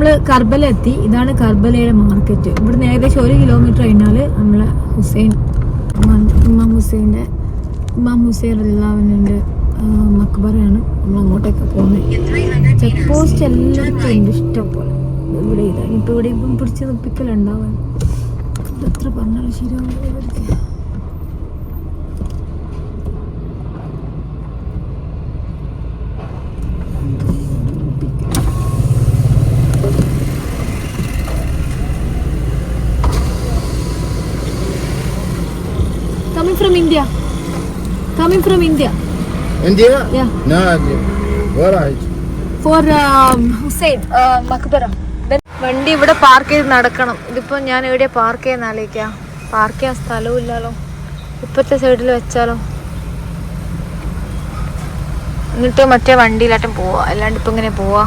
നമ്മൾ കർബല എത്തി ഇതാണ് കർബലയുടെ മാർക്കറ്റ് ഇവിടുന്ന് ഏകദേശം ഒരു കിലോമീറ്റർ കഴിഞ്ഞാൽ നമ്മളെ ഹുസൈൻ ഇമാം ഹുസൈന്റെ ഇമാം ഹുസൈൻ അല്ലാവിന്റെ മക്ബറയാണ് നമ്മൾ അങ്ങോട്ടേക്ക് പോകുന്നത്. ചെക്ക് പോസ്റ്റ് എല്ലാവർക്കും ഉണ്ട് ഇഷ്ടം പോലെ. ഇവിടെ ഇതാണ് ഇപ്പം ഇവിടെ ഇപ്പം പിടിച്ച് നിപ്പിക്കലുണ്ടാവാൻ എത്ര പറഞ്ഞാലും ശരിയാവില്ല Coming from India. India? Yeah. No, where are you? For Hussein മക്ബറ വണ്ടി ഇവിടെ പാർക്ക് ചെയ്ത് നടക്കണം. ഇതിപ്പോൾ ഞാൻ എവിടെ പാർക്ക് ചെയ്യുന്ന ആലോചിക്കാം. പാർക്ക് ചെയ്യാൻ സ്ഥലവും ഇല്ലല്ലോ. ഇപ്പോഴത്തെ സൈഡിൽ വെച്ചാലോ? എന്നിട്ട് മറ്റേ വണ്ടിയിലാട്ടും പോവാ. അല്ലാണ്ട് ഇപ്പം ഇങ്ങനെ പോവാ?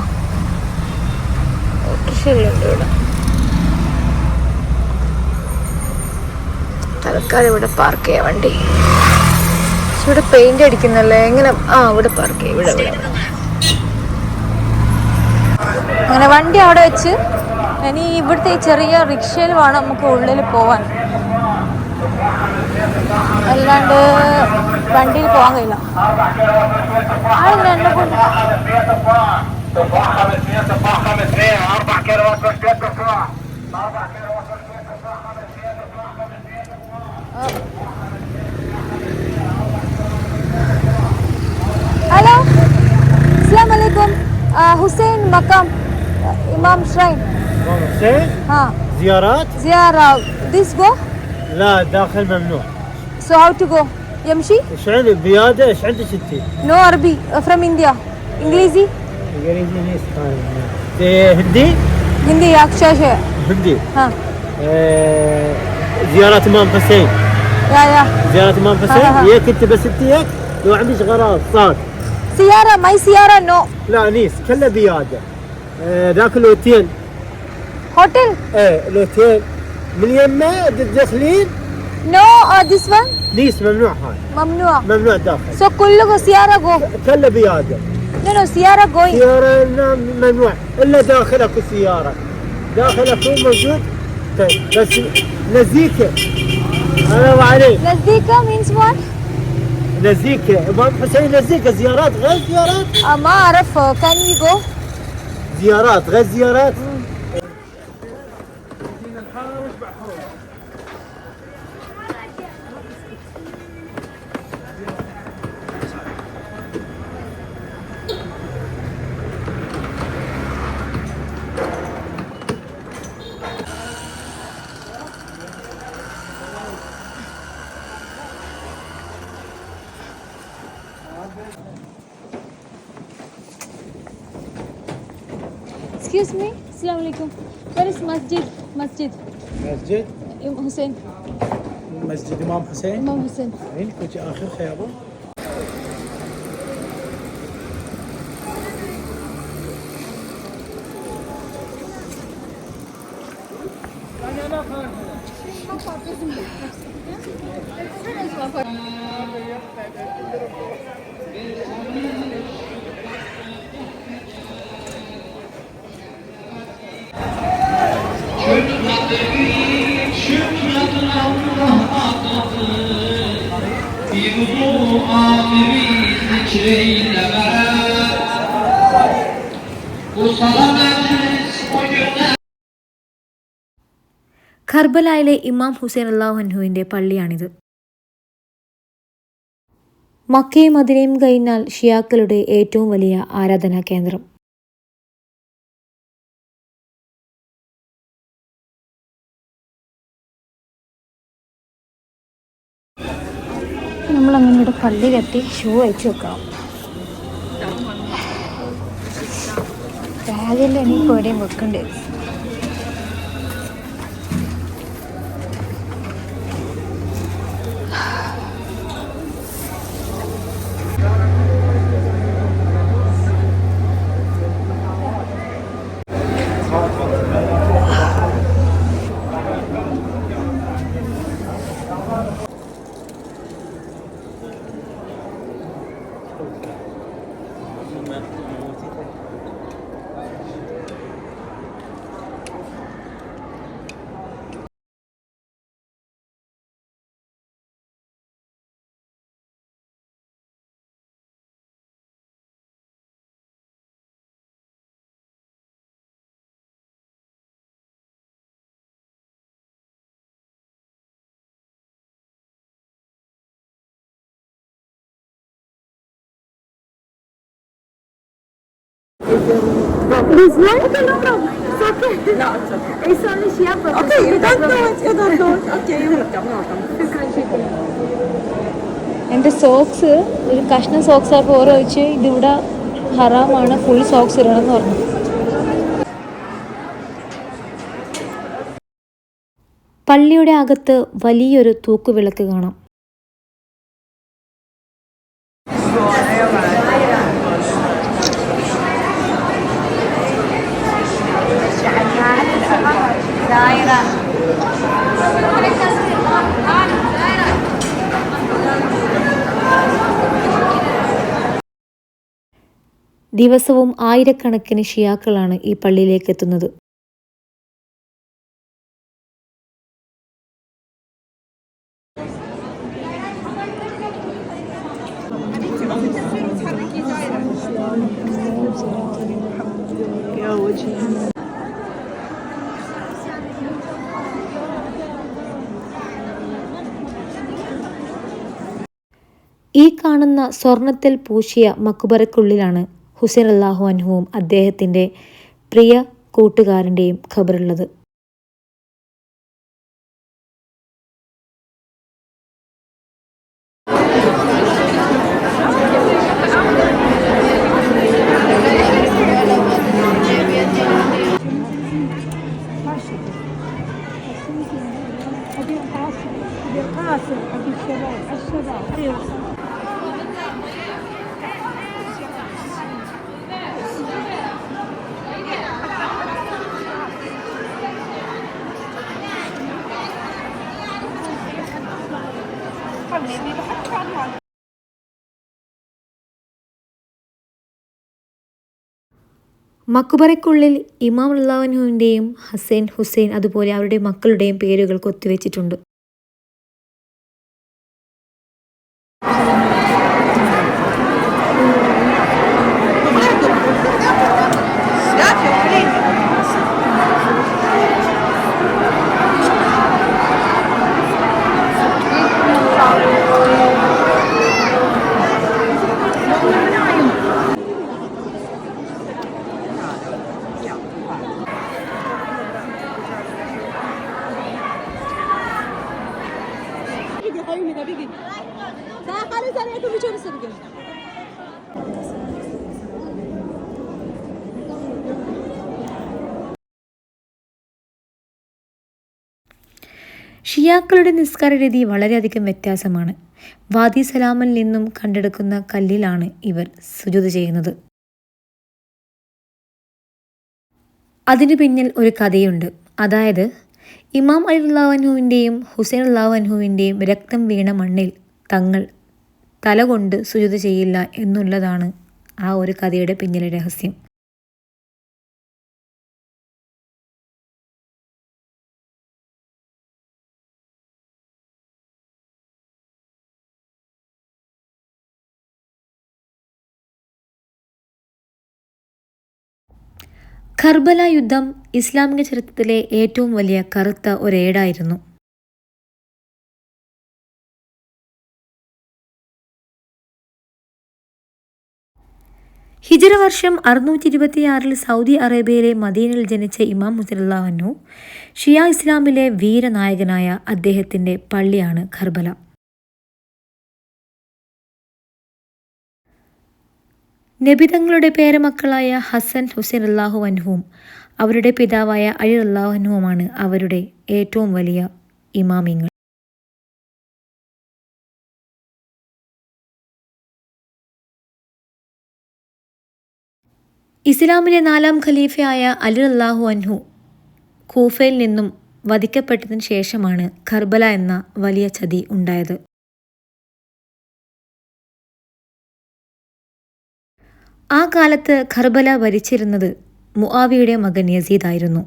ഓട്ടോറിക്ഷയുണ്ട് ഇവിടെ. തൽക്കാലം ഇവിടെ പാർക്ക് ചെയ്യാം. വണ്ടി. ഇവിടെ പെയിന്റ് അടിക്കുന്നല്ലേ? എങ്ങനെ? ആ ഇവിടെ പാർക്ക് ചെയ്യാം. ഇവിടെ. അങ്ങനെ വണ്ടി അവിടെ വെച്ച് ഇനി ഇവിടുത്തെ ഈ ചെറിയ റിക്ഷയിൽ വേണം നമുക്ക് ഉള്ളിൽ പോവാൻ. അല്ലാണ്ട് വണ്ടിയിൽ പോകാൻ കഴിയില്ല. ആളിങ്ങനെ എന്നെ കൊണ്ട്. হ্যালো আসসালাম আলাইকুম হুসেন মাকাম ইমাম shrine Hussain زيارات زيارة this go? لا داخل ممنوع so how to go? يمشي إيش عندك بيادة إيش عندك انت no عربي uh, from India. انجليزي انجليزي ليش هندي هندي ياك شاشة هندي ها زيارات امام حسين زيارة إمام حسين؟ آه. ياك أنت بس أنت ياك؟ لو عندك غراض صار سيارة ماي سيارة نو. لا نيس. كلها بيادة. آه، ذاك الأوتيل. هوتيل؟ إيه الأوتيل. من يمه تدخلين نو اور ذيس ون نيس ممنوع هاي. ممنوع. ممنوع داخل. سو كله سيارة جو كله بيادة. نو نو سيارة جوي سيارة نعم، ممنوع. إلا داخل اكو سيارة. داخل اكو موجود؟ طيب، بس نزيكة. السلام عليكم عليك لزيكا means what؟ لزيكا إمام حسين لزيكا زيارات غير زيارات؟ آه، ما أعرفه كان يجو زيارات غير زيارات؟ غير زيارات excuse me السلام عليكم where is مسجد مسجد مسجد إم- حسين مسجد امام حسين إمام حسين هين كوجي اخر خيابه ഖർബലായിലെ ഇമാം ഹുസൈൻ അള്ളാഹുഹുവിൻ്റെ പള്ളിയാണിത് മക്കയും മദിനയും കഴിഞ്ഞാൽ ഷിയാക്കളുടെ ഏറ്റവും വലിയ ആരാധനാ കേന്ദ്രം നമ്മൾ കെട്ടി ഷൂ അയച്ചു വെക്കാം ബാഗിൽ എനിക്ക് എവിടെയും വെക്കണ്ടേ? This one? Okay, no problem. It's okay. No, it's okay. It's only Shia protest. Okay, you don't do it, you don't do it. Okay, you welcome, welcome. എന്റെ സോക്സ് ഒരു കഷ്ണം സോക്സ് ആയപ്പോൾ ഓരോ വെച്ച് ഇതിവിടെ ഹറാമാണ് ഫുൾ സോക്സ് ഇടണം പറഞ്ഞു പള്ളിയുടെ അകത്ത് വലിയൊരു തൂക്കുവിളക്ക് കാണാം ദിവസവും ആയിരക്കണക്കിന് ഷിയാക്കളാണ് ഈ പള്ളിയിലേക്ക് എത്തുന്നത് ഈ കാണുന്ന സ്വർണത്തിൽ പൂശിയ മക്കുബറയ്ക്കുള്ളിലാണ് ഹുസൈൻ അള്ളാഹു അൻഹുവും അദ്ദേഹത്തിന്റെ പ്രിയ കൂട്ടുകാരന്റെയും ഖബറുള്ളത്. മക്കുബറയ്ക്കുള്ളിൽ ഇമാം അള്ളാഹുവിന്റെയും ഹസൈൻ ഹുസൈൻ അതുപോലെ അവരുടെ മക്കളുടെയും പേരുകൾ കൊത്തിവെച്ചിട്ടുണ്ട്. ഷിയാക്കളുടെ നിസ്കാര രീതി വളരെയധികം വ്യത്യാസമാണ്. വാദി സലാമിൽ നിന്നും കണ്ടെടുക്കുന്ന കല്ലിലാണ് ഇവർ സുജുത് ചെയ്യുന്നത്. അതിനു പിന്നിൽ ഒരു കഥയുണ്ട്. അതായത് ഇമാം അലിള്ളാഹുവിന്റെയും ഹുസൈൻ അള്ളാഹുവിന്റെയും രക്തം വീണ മണ്ണിൽ തങ്ങൾ തലകൊണ്ട് സുജുത് ചെയ്യില്ല എന്നുള്ളതാണ് ആ ഒരു കഥയുടെ പിന്നിലെ രഹസ്യം. കർബല യുദ്ധം ഇസ്ലാമിക ചരിത്രത്തിലെ ഏറ്റവും വലിയ കറുത്ത ഒരേടായിരുന്നു ഹിജറ വർഷം അറുന്നൂറ്റി ഇരുപത്തിയാറിൽ സൗദി അറേബ്യയിലെ മദീനയിൽ ജനിച്ച ഇമാം മുസലാഹനു ഷിയ ഇസ്ലാമിലെ വീരനായകനായ അദ്ദേഹത്തിന്റെ പള്ളിയാണ് കർബല. നബിതങ്ങളുടെ പേരമക്കളായ ഹസൻ ഹുസൈൻ അള്ളാഹു അൻഹുവും അവരുടെ പിതാവായ അലി അള്ളാഹു അൻഹുവുമാണ് അവരുടെ ഏറ്റവും വലിയ ഇമാമിങ്ങൾ. ഇസ്ലാമിലെ നാലാം ഖലീഫയായ അലി അള്ളാഹു അൻഹു കൂഫയിൽ നിന്നും വധിക്കപ്പെട്ടതിന് ശേഷമാണ് ഖർബല എന്ന വലിയ ചതി ഉണ്ടായത്. ആ കാലത്ത് ഖർബല ഭരിച്ചിരുന്നത് മുആവിയുടെ മകൻ യസീദായിരുന്നു.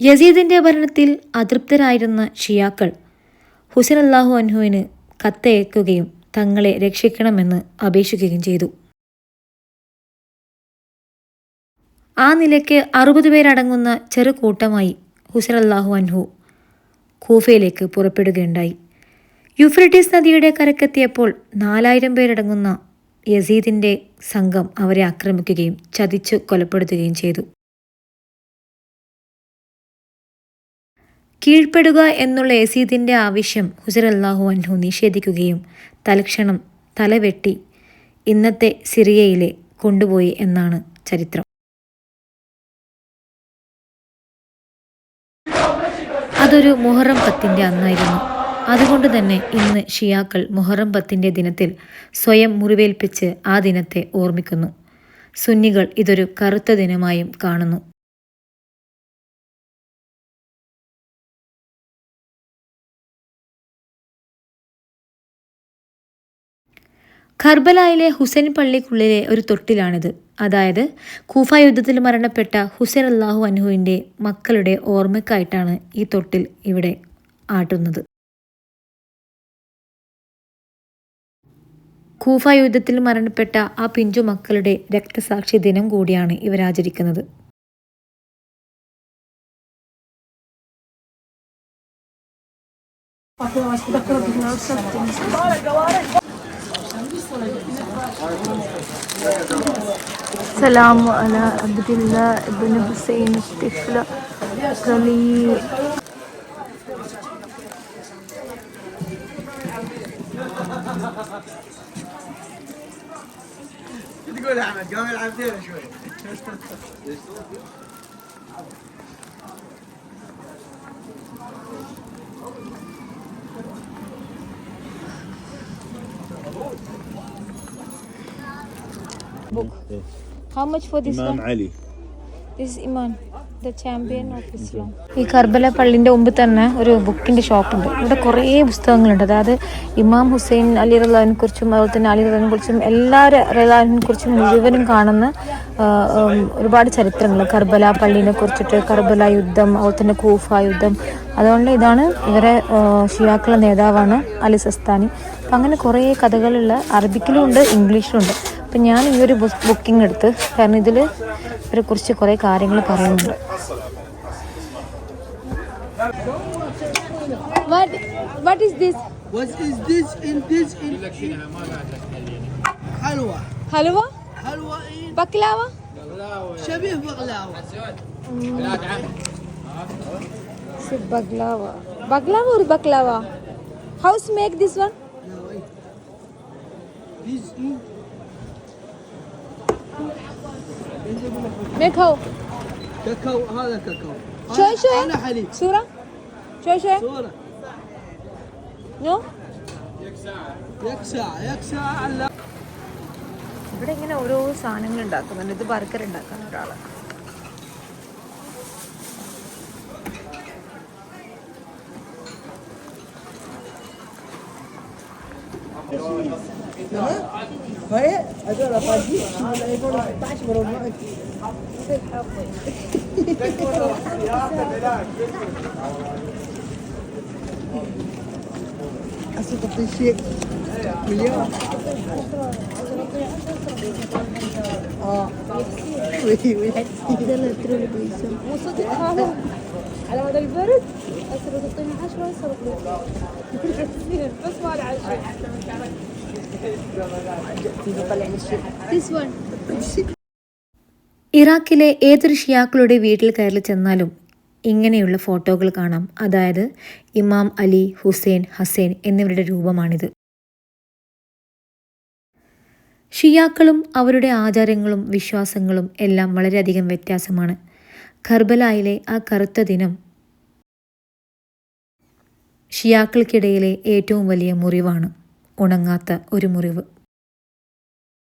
യസീദിന്റെ ഭരണത്തിൽ അതൃപ്തരായിരുന്ന ഷിയാക്കൾ ഹുസൈൻ അള്ളാഹു അൻഹുവിന് കത്തയക്കുകയും തങ്ങളെ രക്ഷിക്കണമെന്ന് അപേക്ഷിക്കുകയും ചെയ്തു. ആ നിലയ്ക്ക് അറുപത് പേരടങ്ങുന്ന ചെറു കൂട്ടമായി ഹുസൈൻ അള്ളാഹു അൻഹു കൂഫയിലേക്ക് പുറപ്പെടുകയുണ്ടായി. യുഫ്രട്ടീസ് നദിയുടെ കരക്കെത്തിയപ്പോൾ നാലായിരം പേരടങ്ങുന്ന യസീദിന്റെ സംഘം അവരെ ആക്രമിക്കുകയും ചതിച്ചു കൊലപ്പെടുത്തുകയും ചെയ്തു. കീഴ്പ്പെടുക എന്നുള്ള യസീദിന്റെ ആവശ്യം ഹുസർ അള്ളാഹു അൻഹു നിഷേധിക്കുകയും തലക്ഷണം തലവെട്ടി ഇന്നത്തെ സിറിയയിലെ കൊണ്ടുപോയി എന്നാണ് ചരിത്രം. അതൊരു മുഹറം പത്തിന്റെ അന്നായിരുന്നു. അതുകൊണ്ട് തന്നെ ഇന്ന് ഷിയാക്കൾ മുഹറം പത്തിന്റെ ദിനത്തിൽ സ്വയം മുറിവേൽപ്പിച്ച് ആ ദിനത്തെ ഓർമ്മിക്കുന്നു. സുന്നികൾ ഇതൊരു കറുത്ത ദിനമായും കാണുന്നു. ഖർബലായിലെ ഹുസൈൻ പള്ളിക്കുള്ളിലെ ഒരു തൊട്ടിലാണിത്. അതായത് കൂഫ യുദ്ധത്തിൽ മരണപ്പെട്ട ഹുസൈൻ അള്ളാഹു അൻഹുവിന്റെ മക്കളുടെ ഓർമ്മയ്ക്കായിട്ടാണ് ഈ തൊട്ടിൽ ഇവിടെ ആട്ടുന്നത്. കൂഫ യുദ്ധത്തിൽ മരണപ്പെട്ട ആ പിഞ്ചു മക്കളുടെ രക്തസാക്ഷി ദിനം കൂടിയാണ് ഇവർ ആചരിക്കുന്നത് سلام على عبد الله بن حسين الطفل قليل تقول احمد قام يلعب ديره شوي book. How much for this Imam one? Ali. This is Iman, ഈ കർബല പള്ളിന്റെ മുമ്പ് തന്നെ ഒരു ബുക്കിന്റെ ഷോപ്പ് ഉണ്ട് ഇവിടെ കുറേ പുസ്തകങ്ങളുണ്ട്. അതായത് ഇമാം ഹുസൈൻ അലി റഹ്ലാനെ കുറിച്ചും അതുപോലെ തന്നെ അലി റഹ്ലാനെ കുറിച്ചും എല്ലാ റഹ്ലാനെ കുറിച്ചും മുഴുവനും കാണുന്ന ഒരുപാട് ചരിത്രങ്ങൾ. കർബല പള്ളീനെ കുറിച്ചിട്ട് കർബല യുദ്ധം അതുപോലെ തന്നെ കൂഫ യുദ്ധം. അതുകൊണ്ട് ഇതാണ് ഇവരെ ഷിയാക്കളുടെ നേതാവാണ് അലി സസ്താനി. അപ്പം അങ്ങനെ കുറേ കഥകളുള്ള അറബിക്കിലും ഉണ്ട് ഇംഗ്ലീഷിലും ഉണ്ട്. അപ്പം ഞാൻ ഈ ഒരു ബുക്കിംഗ് എടുത്ത് കാരണം ഇതിൽ ഇവരെ കുറിച്ച് കുറേ കാര്യങ്ങൾ പറയുന്നുണ്ട് What what is this? What is this in this in حلوى Halwa? حلوى إيه؟ Baklava? شبيه بغلاوه It's baklava. Baklava or baklava? How's make this one? This إيه؟ Make how? كاكاو هذا كاكاو شوي هذا- شوي. هذا حليب Sura? شوي شوي. صورة No? يكسع يكسع على ഇവിടെ ഇങ്ങനെ ഓരോ സാധനങ്ങൾ ഉണ്ടാക്കുന്നുണ്ട് ഇത് ബർഗർ ഉണ്ടാക്കാൻ ഒരാള് فهي هذول طاجين هذا يكون 16 وربع أسقط الشيء مليون آه وي وي وصدق هذا على هذا البرد أسرة تعطيني 10 أسرة بس ما العشاء ഇറാഖിലെ ഏതൊരു ഷിയാക്കളുടെ വീട്ടിൽ കയറി ചെന്നാലും ഇങ്ങനെയുള്ള ഫോട്ടോകൾ കാണാം. അതായത് ഇമാം അലി ഹുസൈൻ ഹസൈൻ എന്നിവരുടെ രൂപമാണിത്. ഷിയാക്കളും അവരുടെ ആചാരങ്ങളും വിശ്വാസങ്ങളും എല്ലാം വളരെയധികം വ്യത്യാസമാണ്. ഖർബലായിലെ ആ കറുത്ത ദിനം ഷിയാക്കൾക്കിടയിലെ ഏറ്റവും വലിയ മുറിവാണ്. ഉണങ്ങാത്ത ഒരു മുറിവ്.